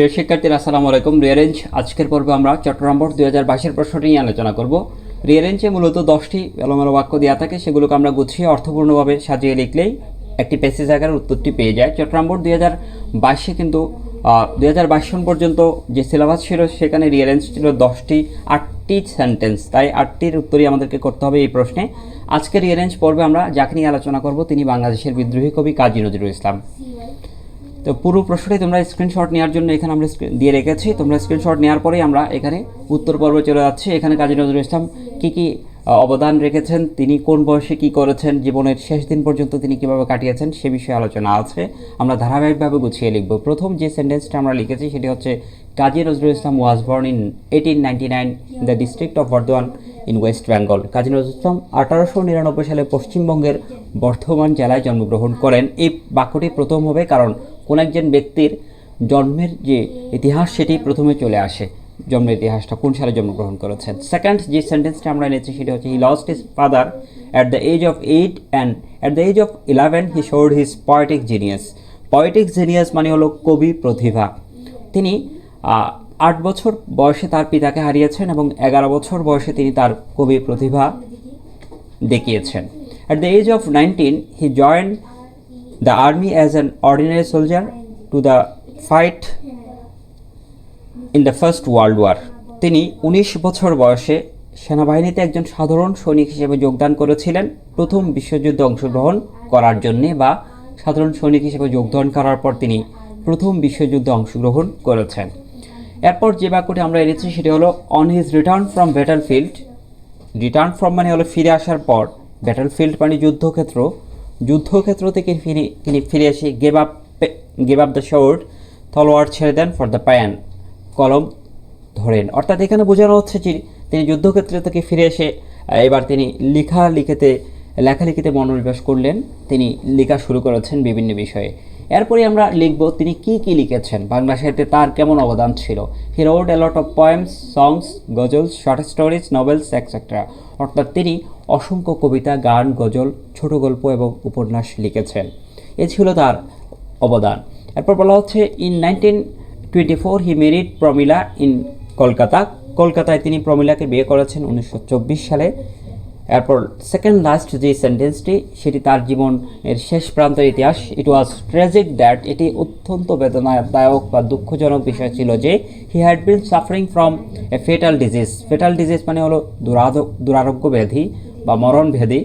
প্রিয় শিক্ষার্থীরা, আসসালামু আলাইকুম। রিয়ারেঞ্জ আজকের পর্বে আমরা চট্টগ্রাম বোর্ড দুই হাজার বাইশের প্রশ্নটি নিয়ে আলোচনা করব। রিয়ারেঞ্জে মূলত দশটি এলোমেলো বাক্য দেওয়া থাকে, সেগুলোকে আমরা গুছিয়ে অর্থপূর্ণভাবে সাজিয়ে লিখলেই একটি পেসেজ আকারের উত্তরটি পেয়ে যায়। চট্টগ্রাম বোর্ড দুই হাজার বাইশে কিন্তু দুই হাজার বাইশ সন পর্যন্ত যে সিলেবাস ছিল, সেখানে রিয়ারেঞ্জ ছিল দশটি, আটটি সেন্টেন্স তাই আটটির উত্তরই আমাদেরকে করতে হবে এই প্রশ্নে। আজকের রিয়ারেঞ্জ পর্বে আমরা যাকে নিয়ে আলোচনা করব, তিনি বাংলাদেশের বিদ্রোহী কবি কাজী নজরুল ইসলাম। তো পুরো প্রশ্নটি তোমরা স্ক্রিনশট নেওয়ার জন্য এখানে আমরা দিয়ে রেখেছি। তোমরা স্ক্রিনশট নেওয়ার পরেই আমরা এখানে উত্তর পর্বে চলে যাচ্ছি। এখানে কাজী নজরুল ইসলাম কী কী অবদান রেখেছেন, তিনি কোন বয়সে কী করেছেন, জীবনের শেষ দিন পর্যন্ত তিনি কীভাবে কাটিয়েছেন সে বিষয়ে আলোচনা আছে। আমরা ধারাবাহিকভাবে গুছিয়ে লিখব। প্রথম যে সেন্টেন্সটা আমরা লিখেছি, সেটি হচ্ছে, Kazi Nazrul Islam was born in eighteen ninety nine in the district of Bardhaman. In West Bengal. Kazi Nazrul Islam আঠারোশো নিরানব্বই সালে পশ্চিমবঙ্গের বর্ধমান জেলায় জন্মগ্রহণ করেন। এই বাক্যটি প্রথম হবে কারণ কোন একজন ব্যক্তির জন্মের যে ইতিহাস, সেটি প্রথমে চলে আসে। জন্মের ইতিহাসটা কোন সালে জন্মগ্রহণ করেছেন? সেকেন্ড যে সেন্টেন্সটা আমরা এনেছি, সেটি হচ্ছে he lost his father at the age of eight and at the age of eleven he showed his poetic genius poetic genius মানে হলো কবি প্রতিভা। তিনি আট বছর বয়সে তার পিতাকে হারিয়েছেন এবং এগারো বছর বয়সে তিনি তার কবি প্রতিভা দেখিয়েছেন। At the age of nineteen he join the army as an ordinary soldier to the fight in the first world war তিনি উনিশ বছর বয়সে সেনাবাহিনীতে একজন সাধারণ সৈনিক হিসেবে যোগদান করেছিলেন। প্রথম বিশ্বযুদ্ধে অংশগ্রহণ করার জন্যে বা সাধারণ সৈনিক হিসেবে যোগদান করার পর তিনি প্রথম বিশ্বযুদ্ধে অংশগ্রহণ করেছেন। এরপর যে বাক্যটি আমরা এনেছি সেটি হলো on his return from battle field return from মানে হলো ফিরে আসার পর ব্যাটল ফিল্ড মানে যুদ্ধক্ষেত্র যুদ্ধক্ষেত্র থেকে ফিরে, তিনি ফিরে এসে gave up gave up the sword তলোয়ার ছেড়ে দেন ফর দ্য প্যান কলম ধরেন। অর্থাৎ এখানে বোঝানো হচ্ছে যে তিনি যুদ্ধক্ষেত্র থেকে ফিরে এসে এবার তিনি লেখা লিখেতে লেখালেখিতে মনোনিবেশ করলেন, তিনি লেখা শুরু করেছেন বিভিন্ন বিষয়ে। এরপরে আমরা লিখব তিনি কি কি লিখেছেন। বাংলা সাহিত্যে তার কেমন অবদান ছিল? He wrote a lot of poems songs ghazals short stories novels etcetera অর্থাৎ তিনি অসংখ্য কবিতা, গান, গজল, ছোট গল্প এবং উপন্যাস লিখেছেন। এ ছিল তার অবদান। এরপর বলা হচ্ছে in nineteen twenty four he married Pramila in Kolkata কলকাতায় তিনি প্রমিলাকে বিয়ে করেছেন উনিশশো চব্বিশ সালে। এরপর সেকেন্ড লাস্ট যে সেন্টেন্সটি সেটি তার জীবনের শেষ প্রান্তের ইতিহাস। ইট ওয়াজ ট্র্যাজিক দ্যাট এটি অত্যন্ত বেদনাদায়ক বা দুঃখজনক বিষয় ছিল যে he had been suffering from a fatal disease fatal disease মানে হলো দুরারোগ্য ব্যাধি বা মরণ ব্যাধি।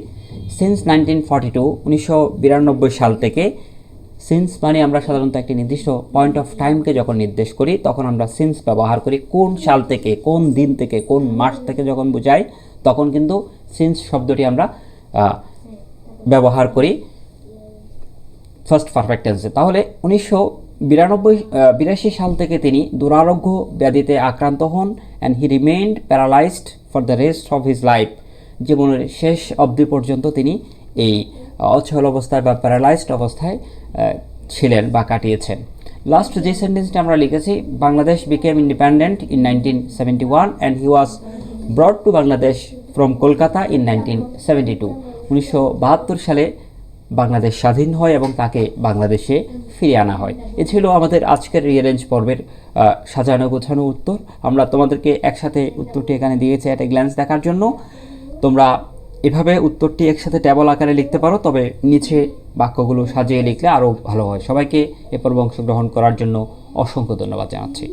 সিন্স নাইনটিন ফর্টি টু উনিশশো বিরানব্বই সাল থেকে সিন্স মানে আমরা সাধারণত একটি নির্দিষ্ট পয়েন্ট অফ টাইমকে যখন নির্দেশ করি, তখন আমরা সিন্স ব্যবহার করি। কোন সাল থেকে, কোন দিন থেকে, কোন মাস থেকে যখন বোঝাই তখন কিন্তু সিন্স শব্দটি আমরা ব্যবহার করি ফার্স্ট পারফেক্ট টেন্সে তাহলে উনিশশো বিরানব্বই বিরাশি সাল থেকে তিনি দুরারোগ্য ব্যাধিতে আক্রান্ত হন and he remained paralysed for the rest of his life জীবনের শেষ অবধি পর্যন্ত তিনি এই অচল অবস্থায় বা প্যারালাইজড অবস্থায় ছিলেন বা কাটিয়েছেন। লাস্ট যে সেন্টেন্সটা আমরা লিখেছি, Bangladesh became independent in nineteen seventy one and he was brought to Bangladesh from Kolkata in nineteen seventy two উনিশশো বাহাত্তর সালে বাংলাদেশ স্বাধীন হয় এবং তাকে বাংলাদেশে ফিরিয়ে আনা হয়। এ ছিল আমাদের আজকের রিয়ারেঞ্জ পর্বের সাজানো গোছানো উত্তর। আমরা তোমাদেরকে একসাথে উত্তরটি এখানে দিয়েছি একটা গ্ল্যান্স দেখার জন্য। তোমরা এভাবে উত্তরটি একসাথে ট্যাবল আকারে লিখতে পারো, তবে নিচে বাক্যগুলো সাজিয়ে লিখলে আরও ভালো হয়। সবাইকে এ পর্ব অংশগ্রহণ করার জন্য অসংখ্য ধন্যবাদ জানাচ্ছি।